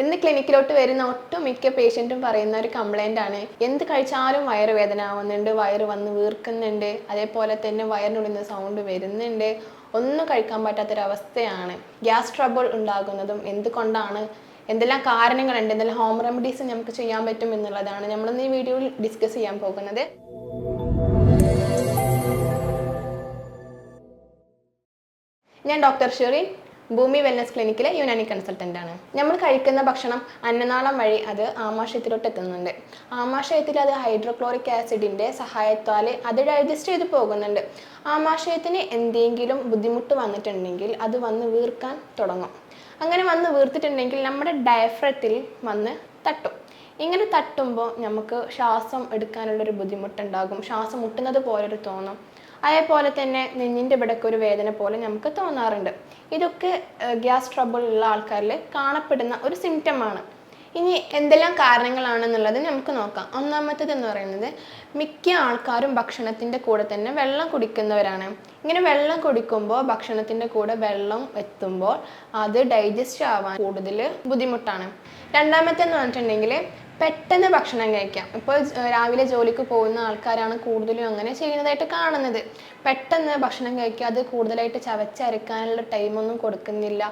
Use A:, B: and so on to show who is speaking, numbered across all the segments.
A: ഇന്ന് ക്ലിനിക്കിലോട്ട് വരുന്ന ഒട്ടുമിക്ക പേഷ്യന്റും പറയുന്ന ഒരു കംപ്ലൈന്റ് ആണ്. എന്ത് കഴിച്ചാലും വയറ് വേദന ആവുന്നുണ്ട് വയറ് വന്ന് വീർക്കുന്നുണ്ട് അതേപോലെ തന്നെ വയറിനുള്ളിൽ സൗണ്ട് വരുന്നുണ്ട്. ഒന്നും കഴിക്കാൻ പറ്റാത്തൊരവസ്ഥയാണ്. ഗ്യാസ് ട്രബിൾ ഉണ്ടാകുന്നതും എന്തുകൊണ്ടാണ്? എന്തെല്ലാം കാരണങ്ങളുണ്ട്? എന്തെല്ലാം ഹോം റെമഡീസ് നമുക്ക് ചെയ്യാൻ പറ്റും എന്നുള്ളതാണ് നമ്മളിന്ന് ഈ വീഡിയോയിൽ ഡിസ്കസ് ചെയ്യാൻ പോകുന്നത്. ഞാൻ ഡോക്ടർ ഷെറിൻ. ഭൂമി വെൽനസ് ക്ലിനിക്കിലെ യുനാനി കൺസൾട്ടന്റ് ആണ്. നമ്മൾ കഴിക്കുന്ന ഭക്ഷണം അന്നനാളം വഴി അത് ആമാശയത്തിലോട്ട് എത്തുന്നുണ്ട്. ആമാശയത്തിൽ അത് ഹൈഡ്രോക്ലോറിക് ആസിഡിന്റെ സഹായത്താൽ അത് ഡൈജസ്റ്റ് ചെയ്ത് പോകുന്നുണ്ട്. ആമാശയത്തിന് എന്തെങ്കിലും ബുദ്ധിമുട്ട് വന്നിട്ടുണ്ടെങ്കിൽ അത് വന്ന് വീർക്കാൻ തുടങ്ങും. അങ്ങനെ വന്ന് വീർത്തിട്ടുണ്ടെങ്കിൽ നമ്മുടെ ഡയഫ്രത്തിൽ വന്ന് തട്ടും. ഇങ്ങനെ തട്ടുമ്പോൾ നമുക്ക് ശ്വാസം എടുക്കാനുള്ളൊരു ബുദ്ധിമുട്ടുണ്ടാകും. ശ്വാസം മുട്ടുന്നത് പോലൊരു തോന്നും. അതേപോലെ തന്നെ നെഞ്ഞിന്റെ ഇവിടൊക്കെ ഒരു വേദന പോലെ നമുക്ക് തോന്നാറുണ്ട്. ഇതൊക്കെ ഗ്യാസ് ട്രബിൾ ഉള്ള ആൾക്കാരിൽ കാണപ്പെടുന്ന ഒരു സിംറ്റം ആണ് ഇനി എന്തെല്ലാം കാരണങ്ങളാണെന്നുള്ളത് നമുക്ക് നോക്കാം. ഒന്നാമത്തത് എന്ന് പറയുന്നത് മിക്ക ആൾക്കാരും ഭക്ഷണത്തിന്റെ കൂടെ തന്നെ വെള്ളം കുടിക്കുന്നവരാണ്. ഇങ്ങനെ വെള്ളം കുടിക്കുമ്പോൾ ഭക്ഷണത്തിന്റെ കൂടെ വെള്ളം എത്തുമ്പോൾ അത് ഡൈജസ്റ്റ് ആവാൻ കൂടുതൽ ബുദ്ധിമുട്ടാണ്. രണ്ടാമത്തെ എന്ന് പറഞ്ഞിട്ടുണ്ടെങ്കിൽ പെട്ടെന്ന് ഭക്ഷണം കഴിക്കാം. ഇപ്പോൾ രാവിലെ ജോലിക്ക് പോകുന്ന ആൾക്കാരാണ് കൂടുതലും അങ്ങനെ ചെയ്യുന്നതായിട്ട് കാണുന്നത്. പെട്ടെന്ന് ഭക്ഷണം കഴിക്കുക അത് കൂടുതലായിട്ട് ചവച്ചരക്കാനുള്ള ടൈമൊന്നും കൊടുക്കുന്നില്ല.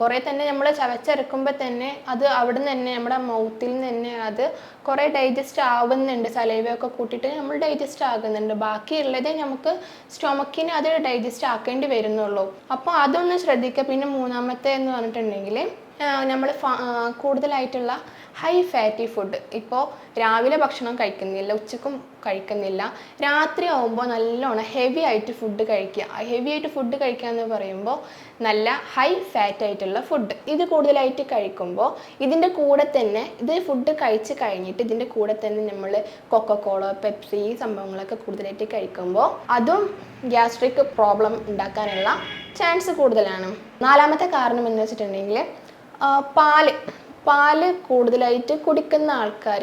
A: കുറേ തന്നെ നമ്മൾ ചവച്ചരക്കുമ്പോൾ തന്നെ അത് അവിടെ നിന്ന് തന്നെ നമ്മുടെ മൗത്തിൽ നിന്ന് തന്നെ അത് കുറേ ഡൈജസ്റ്റ് ആവുന്നുണ്ട്. സലൈവയൊക്കെ കൂട്ടിയിട്ട് നമ്മൾ ഡൈജസ്റ്റ് ആകുന്നുണ്ട്. ബാക്കിയുള്ളതേ നമുക്ക് സ്റ്റൊമക്കിന് അത് ഡൈജസ്റ്റ് ആക്കേണ്ടി വരുന്നുള്ളൂ. അപ്പോൾ അതൊന്ന് ശ്രദ്ധിക്കുക. പിന്നെ മൂന്നാമത്തെ എന്ന് പറഞ്ഞിട്ടുണ്ടെങ്കിൽ നമ്മൾ കൂടുതലായിട്ടുള്ള ഹൈ ഫാറ്റി ഫുഡ് ഇപ്പോൾ രാവിലെ ഭക്ഷണം കഴിക്കുന്നില്ല ഉച്ചക്കും കഴിക്കുന്നില്ല. രാത്രി ആവുമ്പോൾ നല്ലോണം ഹെവി ആയിട്ട് ഫുഡ് കഴിക്കുക. ഹെവി ആയിട്ട് ഫുഡ് കഴിക്കുക എന്ന് പറയുമ്പോൾ നല്ല ഹൈ ഫാറ്റ് ആയിട്ടുള്ള ഫുഡ് ഇത് കൂടുതലായിട്ട് കഴിക്കുമ്പോൾ ഇതിന്റെ കൂടെ തന്നെ ഇത് ഫുഡ് കഴിച്ച് കഴിഞ്ഞിട്ട് ഇതിന്റെ കൂടെ തന്നെ നമ്മൾ കൊക്കക്കോള പെപ്സി ഈ സംഭവങ്ങളൊക്കെ കൂടുതലായിട്ട് കഴിക്കുമ്പോൾ അതും ഗ്യാസ്ട്രിക് പ്രോബ്ലം ഉണ്ടാക്കാനുള്ള ചാൻസ് കൂടുതലാണ്. നാലാമത്തെ കാരണം എന്ന് വെച്ചിട്ടുണ്ടെങ്കിൽ പാൽ. പാൽ കൂടുതലായിട്ട് കുടിക്കുന്ന ആൾക്കാർ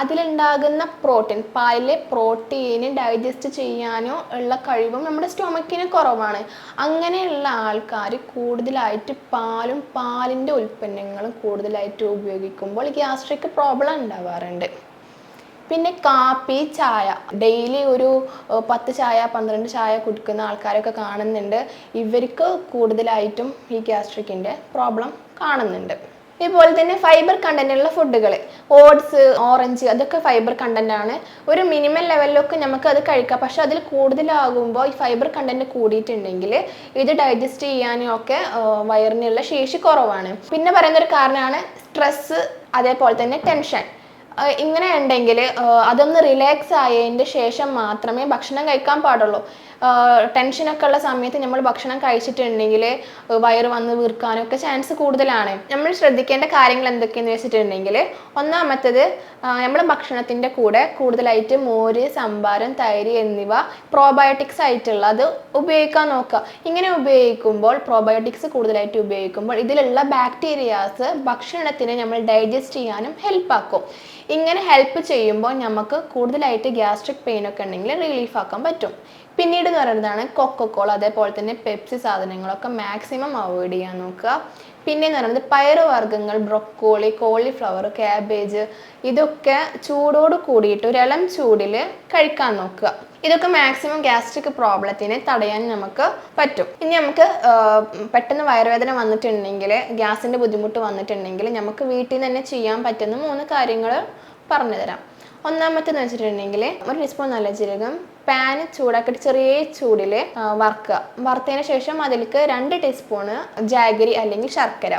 A: അതിലുണ്ടാകുന്ന പ്രോട്ടീൻ പാലിലെ പ്രോട്ടീന് ഡൈജസ്റ്റ് ചെയ്യാനോ ഉള്ള കഴിവും നമ്മുടെ സ്റ്റൊമക്കിന് കുറവാണ്. അങ്ങനെയുള്ള ആൾക്കാർ കൂടുതലായിട്ട് പാലും പാലിന്റെ ഉൽപ്പന്നങ്ങളും കൂടുതലായിട്ട് ഉപയോഗിക്കുമ്പോൾ ഗ്യാസ്ട്രിക് പ്രോബ്ലം ഉണ്ടാവാറുണ്ട്. പിന്നെ കാപ്പി ചായ. ഡെയിലി ഒരു പത്ത് ചായ പന്ത്രണ്ട് ചായ കുടിക്കുന്ന ആൾക്കാരൊക്കെ കാണുന്നുണ്ട്. ഇവർക്ക് കൂടുതലായിട്ടും ഈ ഗ്യാസ്ട്രിക്കിന്റെ പ്രോബ്ലം കാണുന്നുണ്ട്. ഇതുപോലെ തന്നെ ഫൈബർ കണ്ടന്റുള്ള ഫുഡുകൾ ഓട്സ് ഓറഞ്ച് അതൊക്കെ ഫൈബർ കണ്ടന്റ് ആണ് ഒരു മിനിമം ലെവലിലൊക്കെ നമുക്ക് അത് കഴിക്കാം. പക്ഷെ അതിൽ കൂടുതലാകുമ്പോൾ ഈ ഫൈബർ കണ്ടന്റ് കൂടിയിട്ടുണ്ടെങ്കിൽ ഇത് ഡൈജസ്റ്റ് ചെയ്യാനും ഒക്കെ വയറിനുള്ള ശേഷി കുറവാണ്. പിന്നെ പറയുന്ന ഒരു കാരണമാണ് സ്ട്രെസ് അതേപോലെ തന്നെ ടെൻഷൻ. ഇങ്ങനെ ഉണ്ടെങ്കിൽ അതൊന്ന് റിലാക്സ് ആയതിന്റെ ശേഷം മാത്രമേ ഭക്ഷണം കഴിക്കാൻ പാടുള്ളൂ. ടെൻഷനൊക്കെ ഉള്ള സമയത്ത് നമ്മൾ ഭക്ഷണം കഴിച്ചിട്ടുണ്ടെങ്കിൽ വയറ് വന്ന് വീർക്കാനൊക്കെ ചാൻസ് കൂടുതലാണ്. നമ്മൾ ശ്രദ്ധിക്കേണ്ട കാര്യങ്ങൾ എന്തൊക്കെയെന്ന് വെച്ചിട്ടുണ്ടെങ്കിൽ ഒന്നാമത്തത് നമ്മൾ ഭക്ഷണത്തിന്റെ കൂടെ കൂടുതലായിട്ട് മോര് സംഭാരം തൈര് എന്നിവ പ്രോബയോട്ടിക്സ് ആയിട്ടുള്ള അത് ഉപയോഗിക്കാൻ നോക്കുക. ഇങ്ങനെ ഉപയോഗിക്കുമ്പോൾ പ്രോബയോട്ടിക്സ് കൂടുതലായിട്ട് ഉപയോഗിക്കുമ്പോൾ ഇതിലുള്ള ബാക്ടീരിയാസ് ഭക്ഷണത്തിനെ നമ്മൾ ഡൈജസ്റ്റ് ചെയ്യാനും ഹെൽപ്പാക്കും ഇങ്ങനെ ഹെൽപ്പ് ചെയ്യുമ്പോൾ നമുക്ക് കൂടുതലായിട്ട് ഗ്യാസ്ട്രിക് പെയിൻ ഒക്കെ ഉണ്ടെങ്കിൽ റിലീഫ് ആക്കാൻ പറ്റും. പിന്നീട് എന്ന് പറയുന്നതാണ് കൊക്കക്കോള അതേപോലെ തന്നെ പെപ്സി സാധനങ്ങളൊക്കെ മാക്സിമം അവോയ്ഡ് ചെയ്യാൻ നോക്കുക. പിന്നെ എന്ന് പറയുന്നത് പയറുവർഗങ്ങൾ ബ്രൊക്കോളി കോളിഫ്ലവർ ക്യാബേജ് ഇതൊക്കെ ചൂടോട് കൂടിയിട്ട് ഒരു ഇളം ചൂടിൽ കഴിക്കാൻ നോക്കുക. ഇതൊക്കെ മാക്സിമം ഗ്യാസ്ട്രിക് പ്രോബ്ലത്തിനെ തടയാൻ നമുക്ക് പറ്റും. ഇനി നമുക്ക് പെട്ടെന്ന് വയറുവേദന വന്നിട്ടുണ്ടെങ്കിൽ ഗ്യാസിന്റെ ബുദ്ധിമുട്ട് വന്നിട്ടുണ്ടെങ്കിൽ നമുക്ക് വീട്ടിൽ തന്നെ ചെയ്യാൻ പറ്റുന്ന മൂന്ന് കാര്യങ്ങൾ പറഞ്ഞുതരാം. ഒന്നാമത്തെന്ന് വെച്ചിട്ടുണ്ടെങ്കിൽ ഒരു ടീസ്പൂൺ നല്ല ജീരകം പാന് ചൂടാക്കിയിട്ട് ചെറിയ ചൂടിൽ വറുക്കുക. വറുത്തതിന് ശേഷം അതിലേക്ക് രണ്ട് ടീസ്പൂണ് ജാഗരി അല്ലെങ്കിൽ ശർക്കര.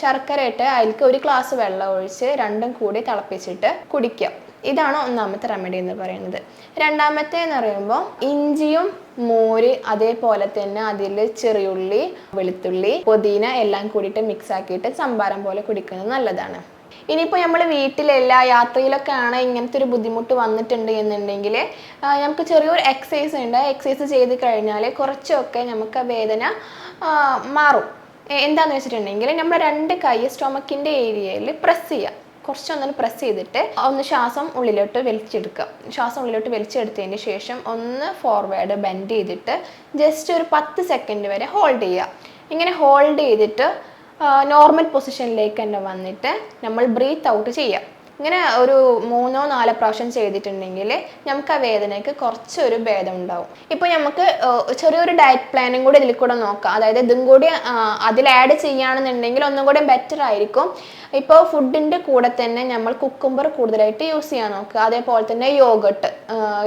A: ശർക്കര ഇട്ട് അതിലേക്ക് ഒരു ഗ്ലാസ് വെള്ളം ഒഴിച്ച് രണ്ടും കൂടി തിളപ്പിച്ചിട്ട് കുടിക്കുക. ഇതാണ് ഒന്നാമത്തെ റെമഡി എന്ന് പറയുന്നത്. രണ്ടാമത്തെ എന്ന് പറയുമ്പോൾ ഇഞ്ചിയും മോര് അതേപോലെ തന്നെ അതിൽ ചെറിയുള്ളി വെളുത്തുള്ളി പുതിന എല്ലാം കൂടിയിട്ട് മിക്സ് ആക്കിയിട്ട് സംഭാരം പോലെ കുടിക്കുന്നത് നല്ലതാണ്. ഇനിയിപ്പോൾ നമ്മൾ വീട്ടിലല്ല യാത്രയിലൊക്കെ ആണ് ഇങ്ങനത്തെ ഒരു ബുദ്ധിമുട്ട് വന്നിട്ടുണ്ട് എന്നുണ്ടെങ്കിൽ നമുക്ക് ചെറിയൊരു എക്സസൈസ് ഉണ്ട്. എക്സസൈസ് ചെയ്ത് കഴിഞ്ഞാൽ കുറച്ചൊക്കെ നമുക്ക് ആ വേദന മാറും. എന്താണെന്ന് വെച്ചിട്ടുണ്ടെങ്കിൽ നമ്മൾ രണ്ട് കൈ സ്റ്റൊമക്കിന്റെ ഏരിയയിൽ പ്രസ് ചെയ്യുക കുറച്ചൊന്ന് പ്രസ് ചെയ്തിട്ട് ഒന്ന് ശ്വാസം ഉള്ളിലോട്ട് വലിച്ചെടുക്കുക. ശ്വാസം ഉള്ളിലോട്ട് വലിച്ചെടുത്തതിന് ശേഷം ഒന്ന് ഫോർവേഡ് ബെൻഡ് ചെയ്തിട്ട് ജസ്റ്റ് ഒരു പത്ത് സെക്കൻഡ് വരെ ഹോൾഡ് ചെയ്യുക. ഇങ്ങനെ ഹോൾഡ് ചെയ്തിട്ട് നോർമൽ പൊസിഷനിലേക്ക് തന്നെ വന്നിട്ട് നമ്മൾ ബ്രീത്ത് ഔട്ട് ചെയ്യാം. ഇങ്ങനെ ഒരു മൂന്നോ നാലോ പ്രാവശ്യം ചെയ്തിട്ടുണ്ടെങ്കിൽ നമുക്ക് ആ വേദനയ്ക്ക് കുറച്ചൊരു ഭേദം ഉണ്ടാവും. ഇപ്പോൾ നമുക്ക് ചെറിയൊരു ഡയറ്റ് പ്ലാനും കൂടി ഇതിൽ കൂടെ നോക്കാം. അതായത് ഇതും കൂടി അതിൽ ആഡ് ചെയ്യുകയാണെന്നുണ്ടെങ്കിൽ ഒന്നും കൂടി ബെറ്റർ ആയിരിക്കും. ഇപ്പോൾ ഫുഡിന്റെ കൂടെ തന്നെ നമ്മൾ കുക്കുംബർ കൂടുതലായിട്ട് യൂസ് ചെയ്യാൻ നോക്കുക. അതേപോലെ തന്നെ യോഗട്ട്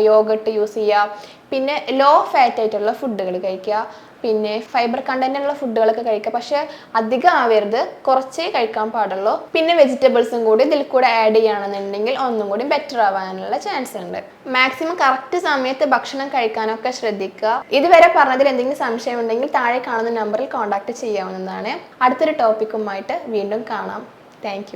A: യോഗട്ട് യൂസ് ചെയ്യുക. പിന്നെ ലോ ഫാറ്റ് ആയിട്ടുള്ള ഫുഡുകൾ കഴിക്കുക. പിന്നെ ഫൈബർ കണ്ടന്റ് ഉള്ള ഫുഡുകളൊക്കെ കഴിക്കുക. പക്ഷെ അധികം ആവരുത്. കുറച്ചേ കഴിക്കാൻ പാടുള്ളൂ. പിന്നെ വെജിറ്റബിൾസും കൂടി ഇതിൽ കൂടെ ആഡ് ചെയ്യുകയാണെന്നുണ്ടെങ്കിൽ ഒന്നും കൂടി ബെറ്റർ ആവാനുള്ള ചാൻസ് ഉണ്ട്. മാക്സിമം കറക്റ്റ് സമയത്ത് ഭക്ഷണം കഴിക്കാനൊക്കെ ശ്രദ്ധിക്കുക. ഇതുവരെ പറഞ്ഞതിൽ എന്തെങ്കിലും സംശയം ഉണ്ടെങ്കിൽ താഴെ കാണുന്ന നമ്പറിൽ കോൺടാക്ട് ചെയ്യാവുന്നതാണ്. അടുത്തൊരു ടോപ്പിക്കുമായിട്ട് വീണ്ടും കാണാം. താങ്ക്